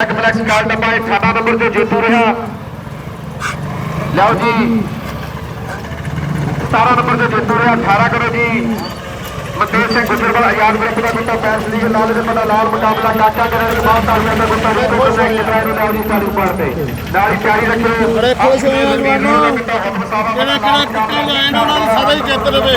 Complex ਕਾਲ ਡੱਬਾ 18 number ਤੇ ਜੇਤੂ ਰਿਹਾ ਲਓ ਜੀ 17 ਨੰਬਰ ਤੇ ਜੇਤੂ ਰਿਹਾ 18 ਕਰੋ ਜੀ ਮਨਦੀਪ ਸਿੰਘ ਗੁਜਰਵਾਲ ਆਜ਼ਾਦ ਗਰੁੱਪ ਦਾ ਗੁੱਟਾ ਪੈਸ ਲੀਗ ਲਾਲ ਦੇ ਪਤਾ ਲਾਲ ਮੁਕਾਬਲਾ ਕਾਕਾ ਕਰਨ ਦੇ ਬਾਅਦ ਤਾਲੀਆਂ ਦਾ ਗੁੱਟਾ ਰੂਪੇ ਸਿੰਘ ਕਿਤਰਾ ਨੂੰ ਲਿਆਉਣੀ ਚਾਲੂ ਕਰਦੇ ਨਾਲ ਹੀ ਤਿਆਰੀ ਰੱਖੋ ਬੜੇ ਖੁਸ਼ ਹੋਏ ਜਵਾਨੋ। ਕਿਹੜਾ ਕਿਹੜਾ ਕਿੱਥੇ ਲੈਣ ਉਹਨਾਂ ਨੂੰ ਹੀ ਜਿੱਤ ਲਵੇ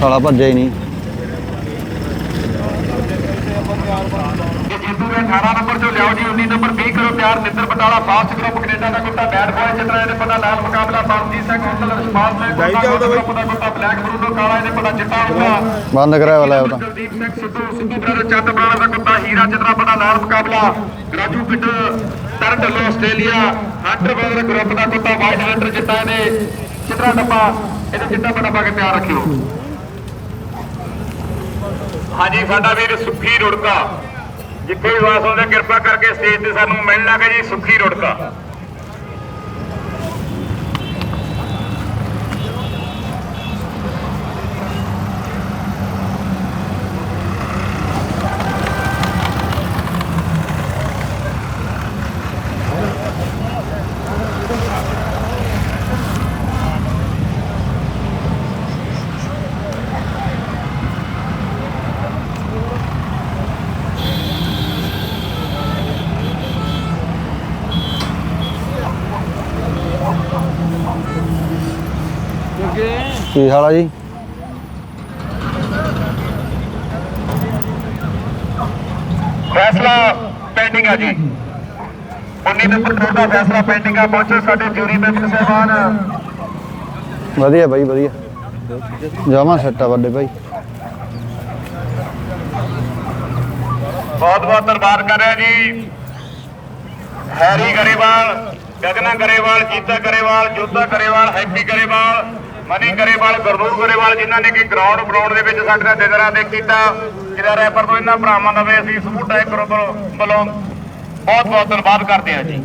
ਸਾਲਾ ਭੱਜਿਆ ਹੀ ਨਹੀਂ। ਜੀਤੂ ਨੇ 18 ਨੰਬਰ ਤੋਂ ਲਿਆਓ ਜੀ 19 ਨੰਬਰ 20 ਕਰੋ ਪਿਆਰ ਨਿੱਤਰ ਬਟਾਲਾ ਫਾਸਟ ਗਰੁੱਪ ਕੈਨੇਡਾ ਦਾ ਕੁੱਤਾ ਬੈਟ ਬॉय ਚਿੱਤਰਾ ਇਹਦੇ ਪਤਾ ਲਾਲ ਮੁਕਾਬਲਾ ਪਰਮਜੀਤ ਸਿੰਘ ਹੋਟਲ ਰਿਸਪਾਂਸ ਨੇ। ਪਤਾ ਕੁੱਤਾ ਬਲੈਕ ਬਰੂ ਤੋਂ ਕਾਲਾ ਇਹਦੇ ਪਤਾ ਚਿੱਟਾ ਹੋਊਗਾ ਬੰਦ ਕਰਾਇਆ ਵਾਲਾ ਉਹ ਤਾਂ ਦਲਦੀਪ ਸਿੰਘ ਸਿੱਧੂ ਸਿੱਧੂ ਬਰਾਦਰ ਚੰਦ ਬਰਾੜਾ ਦਾ ਕੁੱਤਾ ਹੀਰਾ ਚੰਦਰਾ ਬੜਾ ਲਾਲ ਮੁਕਾਬਲਾ। ਰਾਜੂ ਪਿੰਡ ਤਰਨ ਢੱਲੋਂ ਆਸਟ੍ਰੇਲੀਆ ਹੰਟਰ ਬਰਾਦਰ ਗਰੁੱਪ ਦਾ ਕੁੱਤਾ ਵਾਈਟ ਹੰਟਰ ਜਿੱਤਾ ਇਹਨੇ। ਚਿੱਤਰਾ ਡੱਬਾ ਇਹਦੇ ਚਿੱਟਾ ਬੜਾ ਪਾ ਕੇ ਤਿਆਰ ਰੱਖਿਓ। ਹਾਂਜੀ, ਸਾਡਾ ਵੀਰ ਸੁੱਖੀ ਰੁੜਕਾ। ਜਿੱਥੇ ਵੀ ਵਾਸ ਹੁੰਦੇ, ਕਿਰਪਾ ਕਰਕੇ ਸਟੇਜ ਤੇ ਸਾਨੂੰ ਮਿਲਣ ਲੱਗੇ ਜੀ ਸੁੱਖੀ ਰੁੜਕਾ। ਕੀ ਹਾਲ ਆ ਜੀ? ਫੈਸਲਾ ਪੈਂਡਿੰਗ ਆ ਜੀ। 19 ਨੰਬਰ ਟੋਲ ਦਾ ਫੈਸਲਾ ਪੈਂਡਿੰਗ ਆ। ਪਹੁੰਚੋ ਸਾਡੇ ਜੂਰੀ ਮੈਂਬਰ ਸਾਹਿਬਾਨ। ਵਧੀਆ ਬਾਈ ਵਧੀਆ। ਜਮਾ ਸੱਟਾ ਵੱਡੇ ਭਾਈ ਬਹੁਤ ਬਹੁਤ ਧੰਨਵਾਦ ਕਰ ਰਿਹਾ ਜੀ। Harry Grewal Gagna Grewal Jeeta Grewal Jota Grewal Happy Grewal. Money Grewal, Gurnoor Grewal, ਜਿਨ੍ਹਾਂ ਨੇ ਕਿ ਗਰਾਊਂਡ ਬਣਾਉਣ ਦੇ ਵਿੱਚ ਸਾਡੇ ਨਾਲ ਦਿਨਰਾਂ ਦੇ ਕੀਤਾ। ਜਿਹਦਾ ਰੈਪਰ ਤੋਂ ਇਹਨਾਂ ਭਰਾਵਾਂ ਦਾ ਵੀ ਅਸੀਂ ਸਮੂਹ ਟੈਕ ਗਰੁੱਪ ਵੱਲੋਂ ਬਹੁਤ ਬਹੁਤ ਧੰਨਵਾਦ ਕਰਦੇ ਹਾਂ ਜੀ।